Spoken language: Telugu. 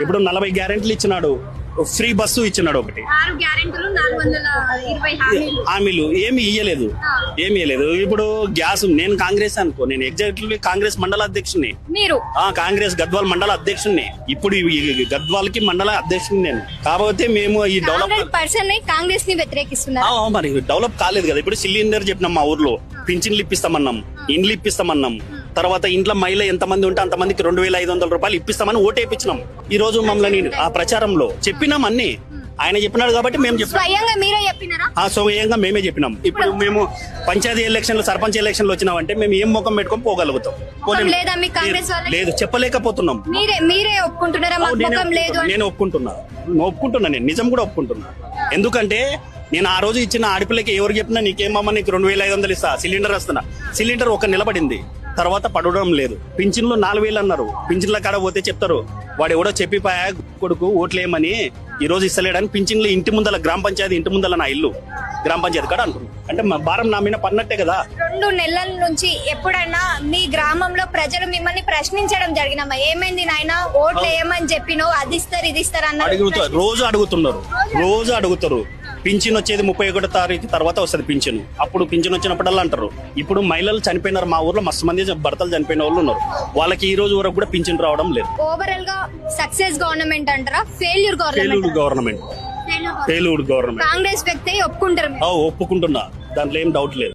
ఇప్పుడు నలభై గ్యారెంటీలు ఇచ్చినాడు. ఫ్రీ బస్సు ఇచ్చినాడు ఒకటి. హామీలు. ఏమి ఇయ్యలేదు. ఏమి ఇయ్యలేదు. ఇప్పుడు గ్యాస్ నేను కాంగ్రెస్ అనుకో నేను ఎగ్జాక్ట్లీ కాంగ్రెస్ మండల అధ్యక్షుని మీరు. కాంగ్రెస్ గద్వాల్ మండల అధ్యక్షుడిని ఇప్పుడు ఈ గద్వాల్కి మండల అధ్యక్షుడిని నేను. కాకపోతే మేము ఈ డెవలప్ కాంగ్రెస్ని మరి డెవలప్ కాలేదు కదా. ఇప్పుడు సిలిండర్ చెప్పినాం మా ఊర్లో. పింఛన్లు ఇప్పిస్తామన్నాం. ఇండ్లు ఇప్పిస్తామన్నాం. తర్వాత ఇంట్లో మహిళ ఎంతమంది ఉంటే అంతమందికి రెండు వేల ఐదు వందల రూపాయలు ఇప్పిస్తామని ఓటేపించినాం ఈ రోజు మమ్మల్ని ఆ ప్రచారంలో చెప్పినాం అన్ని. ఆయన చెప్పినాడు కాబట్టి మేము చెప్పినాం. స్వయంగా ఆ స్వయంగా మేమే చెప్పినాం. ఇప్పుడు మేము పంచాయతీ ఎలక్షన్లు సర్పంచ్ ఎలక్షన్లు వచ్చినామంటే మేము ఏం ముఖం పెట్టుకొని పోగలుగుతాం. లేదా చెప్పలేకపోతున్నాం. నేనే ఒప్పుకుంటున్నా. ఒప్పుకుంటున్నా. నేను నిజం కూడా ఒప్పుకుంటున్నా. ఎందుకంటే నేను ఆ రోజు ఇచ్చిన ఆడపిల్లకి ఎవరు చెప్పినా నీకేమమ్మా నీకు రెండు వేల ఐదు వందలు ఇస్తా సిలిండర్ వస్తున్నా. సిలిండర్ ఒక నిలబడింది. తర్వాత పడడం లేదు. పింఛన్లు నాలుగు వేలు అన్నారు పింఛన్ల కాడ పోతే చెప్తారు వాడు ఎవడో చెప్పిపోయా? కొడుకు ఓట్లేయమని ఈ రోజు ఇస్తలేడని పింఛన్లు ఇంటి ముందల గ్రామ పంచాయతీ ఇంటి ముందల నా ఇల్లు. గ్రామ పంచాయతీ కాడ అంటున్నారు. అంటే మా భారం నా మీద పడినట్టే కదా. రెండు నెలల నుంచి ఎప్పుడైనా మీ గ్రామంలో ప్రజలు మిమ్మల్ని ప్రశ్నించడం జరిగినమ్మా ఏమైంది నాయన? ఓట్లు వేయమని చెప్పినో అది ఇస్తారు ఇది ఇస్తారు అన్నారు అడుగుతారు రోజు అడుగుతున్నారు. రోజు అడుగుతారు. పింఛన్ వచ్చేది ముప్పై ఒకటో తారీఖు తర్వాత వస్తుంది పింఛన్. అప్పుడు పింఛన్ వచ్చినప్పుడల్లా అంటారు. ఇప్పుడు మహిళలు చనిపోయినారు మా ఊర్లో మస్తు మంది భర్తలు చనిపోయిన వాళ్ళు ఉన్నారు. వాళ్ళకి ఈ రోజు వరకు కూడా పింఛన్ రావడం లేదు. ఓవరాల్గా సక్సెస్ గవర్నమెంట్ అంటారా? ఫెయిల్యూర్ గవర్నమెంట్ గవర్నమెంట్ పేలూరు గవర్నమెంట్ కాంగ్రెస్ వ్యక్తి ఒప్పుకుంటారు ఒప్పుకుంటున్నా. దాంట్లో ఏం డౌట్ లేదు.